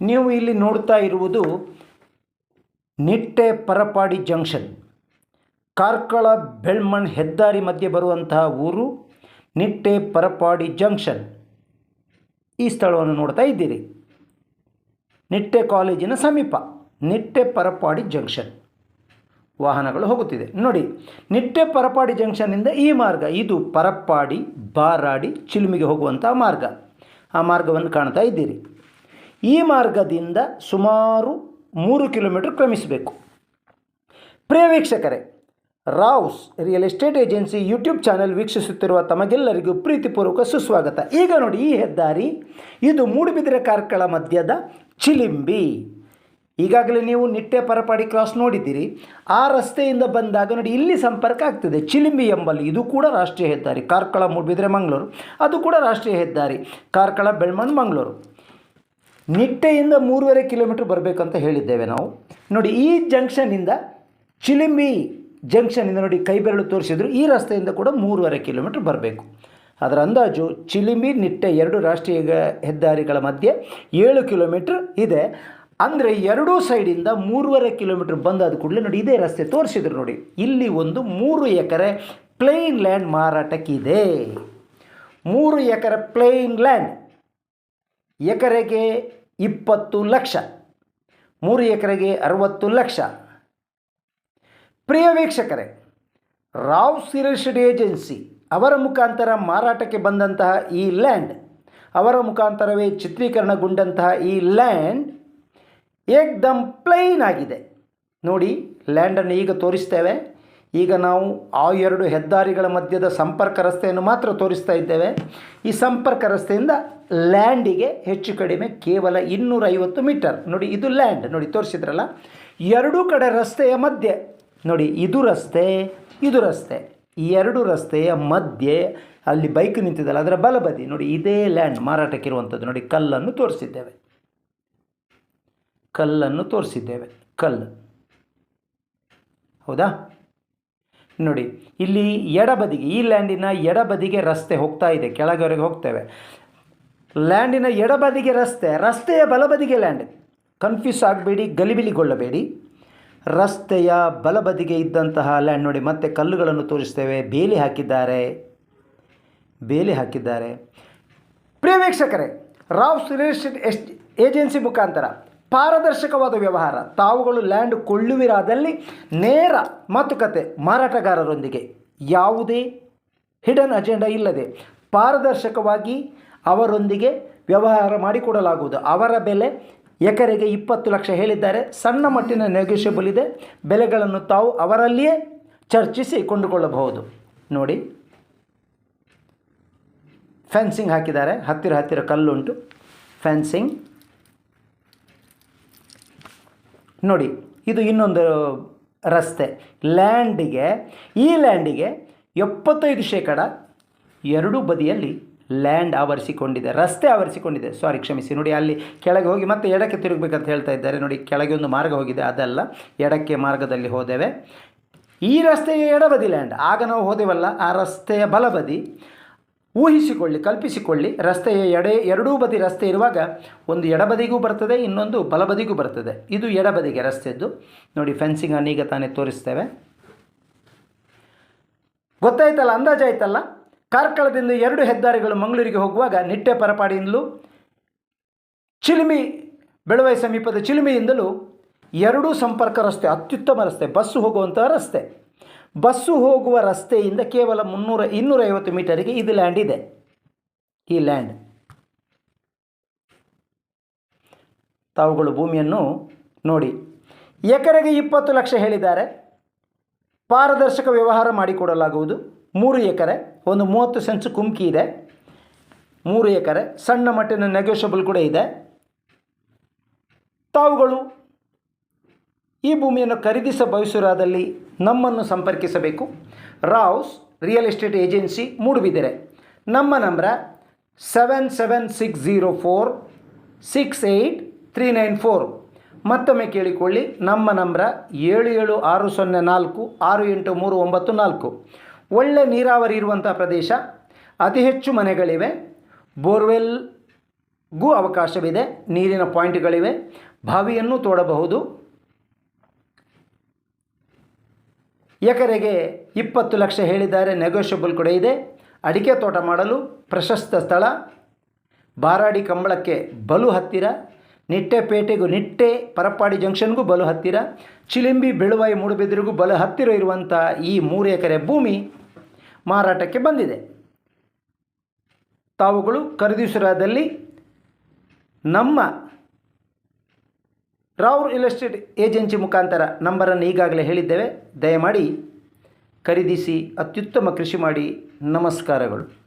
ನೀವು ಇಲ್ಲಿ ನೋಡ್ತಾ ಇರುವುದು ನಿಟ್ಟೆ ಪರಪಾಡಿ ಜಂಕ್ಷನ್. ಕಾರ್ಕಳ, ಬೆಳ್ಮಣ್ ಹೆದ್ದಾರಿ ಮಧ್ಯೆ ಬರುವಂತಹ ಊರು ನಿಟ್ಟೆ ಪರಪಾಡಿ ಜಂಕ್ಷನ್. ಈ ಸ್ಥಳವನ್ನು ನೋಡ್ತಾ ಇದ್ದೀರಿ. ನಿಟ್ಟೆ ಕಾಲೇಜಿನ ಸಮೀಪ, ನಿಟ್ಟೆ ಪರಪಾಡಿ ಜಂಕ್ಷನ್. ವಾಹನಗಳು ಹೋಗುತ್ತಿದೆ. ನೋಡಿ, ನಿಟ್ಟೆ ಪರಪಾಡಿ ಜಂಕ್ಷನ್ನಿಂದ ಈ ಮಾರ್ಗ, ಇದು ಪರಪ್ಪಾಡಿ ಬಾರಾಡಿ, ಚಿಲುಮಿಗೆ ಹೋಗುವಂಥ ಮಾರ್ಗ. ಆ ಮಾರ್ಗವನ್ನು ಕಾಣ್ತಾ ಇದ್ದೀರಿ. ಈ ಮಾರ್ಗದಿಂದ ಸುಮಾರು ಮೂರು ಕಿಲೋಮೀಟರ್ ಕ್ರಮಿಸಬೇಕು. ಪ್ರಿಯ ವೀಕ್ಷಕರೇ, Rao's real estate agency YouTube channel ವೀಕ್ಷಿಸುತ್ತಿರುವ ತಮಗೆಲ್ಲರಿಗೂ ಪ್ರೀತಿಪೂರ್ವಕ ಸುಸ್ವಾಗತ. ಈಗ ನೋಡಿ ಈ ಹೆದ್ದಾರಿ, ಇದು ಮೂಡುಬಿದಿರೆ ಕಾರ್ಕಳ ಮಧ್ಯದ ಚಿಲಿಂಬಿ. ಈಗಾಗಲೇ ನೀವು ನಿಟ್ಟೆ ಪರಪಾಡಿ ಕ್ರಾಸ್ ನೋಡಿದ್ದೀರಿ. ಆ ರಸ್ತೆಯಿಂದ ಬಂದಾಗ ನೋಡಿ ಇಲ್ಲಿ ಸಂಪರ್ಕ ಆಗ್ತದೆ. ಚಿಲಿಂಬಿ ಎಂಬಲ್ಲಿ ಇದು ಕೂಡ ರಾಷ್ಟ್ರೀಯ ಹೆದ್ದಾರಿ. ಕಾರ್ಕಳ, ಮೂಡುಬಿದಿರೆ, ಮಂಗಳೂರು. ಅದು ಕೂಡ ರಾಷ್ಟ್ರೀಯ ಹೆದ್ದಾರಿ. ಕಾರ್ಕಳ, ಬೆಳ್ಮಣ್, ಮಂಗಳೂರು. ನಿಟ್ಟೆಯಿಂದ ಮೂರುವರೆ ಕಿಲೋಮೀಟ್ರ್ ಬರಬೇಕಂತ ಹೇಳಿದ್ದೇವೆ ನಾವು. ನೋಡಿ, ಈ ಜಂಕ್ಷನಿಂದ ಚಿಲಿಂಬಿ ಜಂಕ್ಷನಿಂದ ನೋಡಿ ಕೈ ಬೆರಳು ತೋರಿಸಿದ್ರು, ಈ ರಸ್ತೆಯಿಂದ ಕೂಡ ಮೂರುವರೆ ಕಿಲೋಮೀಟ್ರ್ ಬರಬೇಕು. ಅದರ ಅಂದಾಜು ಚಿಲಿಂಬಿ ನಿಟ್ಟೆ ಎರಡು ರಾಷ್ಟ್ರೀಯ ಹೆದ್ದಾರಿಗಳ ಮಧ್ಯೆ ಏಳು ಕಿಲೋಮೀಟ್ರ್ ಇದೆ. ಅಂದರೆ ಎರಡೂ ಸೈಡಿಂದ ಮೂರುವರೆ ಕಿಲೋಮೀಟ್ರ್ ಬಂದಾದ ಕೂಡಲೇ ನೋಡಿ ಇದೇ ರಸ್ತೆ ತೋರಿಸಿದ್ರು ನೋಡಿ. ಇಲ್ಲಿ ಒಂದು ಮೂರು ಎಕರೆ ಪ್ಲೇನ್ ಲ್ಯಾಂಡ್ ಮಾರಾಟಕ್ಕಿದೆ. ಮೂರು ಎಕರೆ ಪ್ಲೇನ್ ಲ್ಯಾಂಡ್ ಎಕರೆಗೆ ಇಪ್ಪತ್ತು ಲಕ್ಷ. ಮೂರು ಎಕರೆಗೆ ಅರವತ್ತು ಲಕ್ಷ. ಪ್ರಿಯ ವೀಕ್ಷಕರೇ, ರಾವ್ ಸಿರಿಷಡ್ ಏಜೆನ್ಸಿ ಅವರ ಮುಖಾಂತರ ಮಾರಾಟಕ್ಕೆ ಬಂದಂತಹ ಈ ಲ್ಯಾಂಡ್, ಅವರ ಮುಖಾಂತರವೇ ಚಿತ್ರೀಕರಣಗೊಂಡಂತಹ ಈ ಲ್ಯಾಂಡ್ ಏಕ್ದಮ್ ಪ್ಲೈನ್ ಆಗಿದೆ. ನೋಡಿ, ಲ್ಯಾಂಡನ್ನು ಈಗ ತೋರಿಸ್ತೇವೆ. ಈಗ ನಾವು ಆ ಎರಡು ಹೆದ್ದಾರಿಗಳ ಮಧ್ಯದ ಸಂಪರ್ಕ ರಸ್ತೆಯನ್ನು ಮಾತ್ರ ತೋರಿಸ್ತಾ ಇದ್ದೇವೆ. ಈ ಸಂಪರ್ಕ ರಸ್ತೆಯಿಂದ ಲ್ಯಾಂಡಿಗೆ ಹೆಚ್ಚು ಕಡಿಮೆ ಕೇವಲ ಇನ್ನೂರೈವತ್ತು ಮೀಟರ್. ನೋಡಿ, ಇದು ಲ್ಯಾಂಡ್. ನೋಡಿ, ತೋರಿಸಿದ್ರಲ್ಲ? ಎರಡೂ ಕಡೆ ರಸ್ತೆಯ ಮಧ್ಯೆ. ನೋಡಿ, ಇದು ರಸ್ತೆ ಇದು ರಸ್ತೆ. ಈ ಎರಡು ರಸ್ತೆಯ ಮಧ್ಯೆ ಅಲ್ಲಿ ಬೈಕ್ ನಿಂತಿದ್ದಲ್ಲ ಅದರ ಬಲಬದಿ. ನೋಡಿ, ಇದೇ ಲ್ಯಾಂಡ್ ಮಾರಾಟಕ್ಕಿರುವಂಥದ್ದು. ನೋಡಿ, ಕಲ್ಲನ್ನು ತೋರಿಸಿದ್ದೇವೆ. ಕಲ್ಲನ್ನು ತೋರಿಸಿದ್ದೇವೆ. ಕಲ್ಲು. ಹೌದಾ? ನೋಡಿ, ಇಲ್ಲಿ ಎಡಬದಿಗೆ, ಈ ಲ್ಯಾಂಡಿನ ಎಡಬದಿಗೆ ರಸ್ತೆ ಹೋಗ್ತಾ ಇದೆ ಕೆಳಗವರೆಗೆ ಹೋಗ್ತೇವೆ. ಲ್ಯಾಂಡಿನ ಎಡಬದಿಗೆ ರಸ್ತೆ, ರಸ್ತೆಯ ಬಲಬದಿಗೆ ಲ್ಯಾಂಡ್. ಕನ್ಫ್ಯೂಸ್ ಆಗಬೇಡಿ, ಗಲಿಬಿಲಿಗೊಳ್ಳಬೇಡಿ. ರಸ್ತೆಯ ಬಲಬದಿಗೆ ಇದ್ದಂತಹ ಲ್ಯಾಂಡ್ ನೋಡಿ, ಮತ್ತೆ ಕಲ್ಲುಗಳನ್ನು ತೋರಿಸ್ತೇವೆ. ಬೇಲಿ ಹಾಕಿದ್ದಾರೆ. ಬೇಲಿ ಹಾಕಿದ್ದಾರೆ. ಪ್ರಿಯ ರಾವ್ ಸುರೇಶ್ ಎಸ್, ಏಜೆನ್ಸಿ ಮುಖಾಂತರ ಪಾರದರ್ಶಕವಾದ ವ್ಯವಹಾರ. ತಾವುಗಳು ಲ್ಯಾಂಡ್ ಕೊಳ್ಳುವಿರಾದಲ್ಲಿ ನೇರ ಮಾತುಕತೆ ಮಾರಾಟಗಾರರೊಂದಿಗೆ. ಯಾವುದೇ ಹಿಡನ್ ಅಜೆಂಡಾ ಇಲ್ಲದೆ ಪಾರದರ್ಶಕವಾಗಿ ಅವರೊಂದಿಗೆ ವ್ಯವಹಾರ ಮಾಡಿಕೊಡಲಾಗುವುದು. ಅವರ ಬೆಲೆ ಎಕರೆಗೆ ಇಪ್ಪತ್ತು ಲಕ್ಷ ಹೇಳಿದ್ದಾರೆ. ಸಣ್ಣ ಮಟ್ಟಿನ ನೆಗೋಷಿಯಬಲ್ ಇದೆ. ಬೆಲೆಗಳನ್ನು ತಾವು ಅವರಲ್ಲಿಯೇ ಚರ್ಚಿಸಿ ಕೊಂಡುಕೊಳ್ಳಬಹುದು. ನೋಡಿ. ಫೆನ್ಸಿಂಗ್ ಹಾಕಿದ್ದಾರೆ. ಹತ್ತಿರ ಹತ್ತಿರ ಕಲ್ಲುಂಟು. ಫೆನ್ಸಿಂಗ್ ನೋಡಿ, ಇದು ಇನ್ನೊಂದು ರಸ್ತೆ. ಲ್ಯಾಂಡಿಗೆ, ಈ ಲ್ಯಾಂಡಿಗೆ ಎಪ್ಪತ್ತೈದು ಶೇಕಡ ಎರಡೂ ಬದಿಯಲ್ಲಿ ಲ್ಯಾಂಡ್ ಆವರಿಸಿಕೊಂಡಿದೆ, ರಸ್ತೆ ಆವರಿಸಿಕೊಂಡಿದೆ. ಸಾರಿ ಕ್ಷಮಿಸಿ. ನೋಡಿ, ಅಲ್ಲಿ ಕೆಳಗೆ ಹೋಗಿ ಮತ್ತೆ ಎಡಕ್ಕೆ ತಿರುಗಬೇಕಂತ ಹೇಳ್ತಾ ಇದ್ದಾರೆ. ನೋಡಿ, ಕೆಳಗೆ ಒಂದು ಮಾರ್ಗ ಹೋಗಿದೆ, ಅದಲ್ಲ. ಎಡಕ್ಕೆ ಮಾರ್ಗದಲ್ಲಿ ಹೋದೇವೆ. ಈ ರಸ್ತೆಯ ಎಡಬದಿ ಲ್ಯಾಂಡ್. ಆಗ ನಾವು ಹೋದೆವಲ್ಲ, ಆ ರಸ್ತೆಯ ಬಲಬದಿ. ಊಹಿಸಿಕೊಳ್ಳಿ, ಕಲ್ಪಿಸಿಕೊಳ್ಳಿ. ರಸ್ತೆಯ ಎಡೆ, ಎರಡೂ ಬದಿ ರಸ್ತೆ ಇರುವಾಗ ಒಂದು ಎಡಬದಿಗೂ ಬರ್ತದೆ, ಇನ್ನೊಂದು ಬಲಬದಿಗೂ ಬರ್ತದೆ. ಇದು ಎಡಬದಿಗೆ ರಸ್ತೆದ್ದು. ನೋಡಿ ಫೆನ್ಸಿಂಗ್ ಅನ್ನೀಗ ತಾನೇ ತೋರಿಸ್ತೇವೆ. ಗೊತ್ತಾಯ್ತಲ್ಲ ಅಂದಾಜಾಯ್ತಲ್ಲ ಕಾರ್ಕಳದಿಂದ ಎರಡು ಹೆದ್ದಾರಿಗಳು ಮಂಗಳೂರಿಗೆ ಹೋಗುವಾಗ ನಿಟ್ಟೆ ಪರಪಾಡಿಯಿಂದಲೂ, ಚಿಲುಮಿ, ಬೆಳವೈ ಸಮೀಪದ ಚಿಲುಮೆಯಿಂದಲೂ ಎರಡೂ ಸಂಪರ್ಕ ರಸ್ತೆ, ಅತ್ಯುತ್ತಮ ರಸ್ತೆ, ಬಸ್ಸು ಹೋಗುವಂತಹ ರಸ್ತೆ. ಬಸ್ಸು ಹೋಗುವ ರಸ್ತೆಯಿಂದ ಕೇವಲ ಮುನ್ನೂರ, ಇನ್ನೂರೈವತ್ತು ಮೀಟರಿಗೆ ಇದು ಲ್ಯಾಂಡ್ ಇದೆ. ಈ ಲ್ಯಾಂಡ್ ತಾವುಗಳು ಭೂಮಿಯನ್ನು ನೋಡಿ. ಎಕರೆಗೆ ಇಪ್ಪತ್ತು ಲಕ್ಷ ಹೇಳಿದ್ದಾರೆ. ಪಾರದರ್ಶಕ ವ್ಯವಹಾರ ಮಾಡಿಕೊಡಲಾಗುವುದು. ಮೂರು ಎಕರೆ, ಒಂದು ಮೂವತ್ತು ಸೆನ್ಸ್ ಕುಮ್ಕಿ ಇದೆ. ಮೂರು ಎಕರೆ, ಸಣ್ಣ ಮಟ್ಟಿನ ನೆಗೋಷಿಯಬಲ್ ಕೂಡ ಇದೆ. ತಾವುಗಳು ಈ ಭೂಮಿಯನ್ನು ಖರೀದಿಸ ಬಯಸುವುದಾದಲ್ಲಿ ನಮ್ಮನ್ನು ಸಂಪರ್ಕಿಸಬೇಕು. Rao's real estate agency Moodbidri. ನಮ್ಮ number seven seven six zero four six eight three nine four ಮತ್ತೊಮ್ಮೆ ಕೇಳಿಕೊಳ್ಳಿ, ನಮ್ಮ ನಂಬರ ಏಳು ಏಳು ಆರು ಸೊನ್ನೆ ನಾಲ್ಕು ಆರು ಎಂಟು ಮೂರು ಒಂಬತ್ತು ನಾಲ್ಕು. ಒಳ್ಳೆ ನೀರಾವರಿ ಇರುವಂಥ ಪ್ರದೇಶ, ಅತಿ ಹೆಚ್ಚು ಮನೆಗಳಿವೆ. ಬೋರ್ವೆಲ್ಗೂ ಅವಕಾಶವಿದೆ, ನೀರಿನ ಪಾಯಿಂಟ್ಗಳಿವೆ. ಬಾವಿಯನ್ನು ತೋಡಬಹುದು. ಎಕರೆಗೆ ಇಪ್ಪತ್ತು ಲಕ್ಷ ಹೇಳಿದ್ದಾರೆ ನೆಗೋಷಿಯಬಲ್ ಕೂಡ ಇದೆ. ಅಡಿಕೆ ತೋಟ ಮಾಡಲು ಪ್ರಶಸ್ತ ಸ್ಥಳ. ಬಾರಾಡಿ ಕಂಬಳಕ್ಕೆ ಬಲು ಹತ್ತಿರ. ನಿಟ್ಟೆಪೇಟೆಗೂ ನಿಟ್ಟೆ ಪರಪ್ಪಾಡಿ ಜಂಕ್ಷನ್ಗೂ ಬಲು ಹತ್ತಿರ. ಚಿಲಿಂಬಿ, ಬೆಳುವಾಯಿ ಮೂಡುಬಿದಿರಿಗೂ ಬಲು ಹತ್ತಿರ ಇರುವಂಥ ಈ ಮೂರು ಎಕರೆ ಭೂಮಿ ಮಾರಾಟಕ್ಕೆ ಬಂದಿದೆ. ತಾವುಗಳು ಖರೀದಿಸುವುದಲ್ಲಿ ನಮ್ಮ ರಾವ್ ರಿಯಲ್ ಎಸ್ಟೇಟ್ ಏಜೆನ್ಸಿ ಮುಖಾಂತರ ನಂಬರನ್ನು ಈಗಾಗಲೇ ಹೇಳಿದ್ದೇವೆ. ದಯಮಾಡಿ ಖರೀದಿಸಿ ಅತ್ಯುತ್ತಮ ಕೃಷಿ ಮಾಡಿ. ನಮಸ್ಕಾರಗಳು.